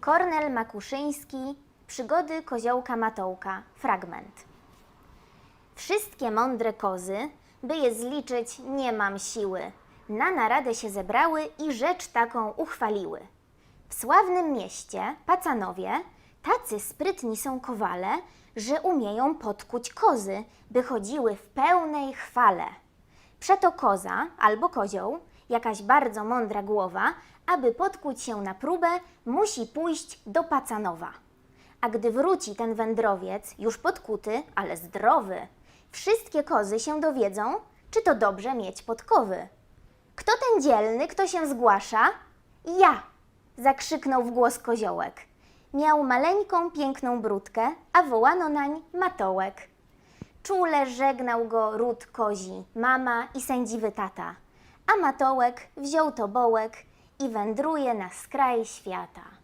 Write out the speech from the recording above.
Kornel Makuszyński, Przygody koziołka Matołka, fragment. Wszystkie mądre kozy, by je zliczyć nie mam siły, na naradę się zebrały i rzecz taką uchwaliły. W sławnym mieście, Pacanowie, tacy sprytni są kowale, że umieją podkuć kozy, by chodziły w pełnej chwale. Przeto koza albo kozioł, jakaś bardzo mądra głowa, aby podkuć się na próbę, musi pójść do Pacanowa. A gdy wróci ten wędrowiec, już podkuty, ale zdrowy, wszystkie kozy się dowiedzą, czy to dobrze mieć podkowy. Kto ten dzielny, kto się zgłasza? Ja! zakrzyknął w głos koziołek. Miał maleńką, piękną brudkę, a wołano nań Matołek. Czule żegnał go ród kozi, mama i sędziwy tata. A Matołek wziął tobołek i wędruje na skraj świata.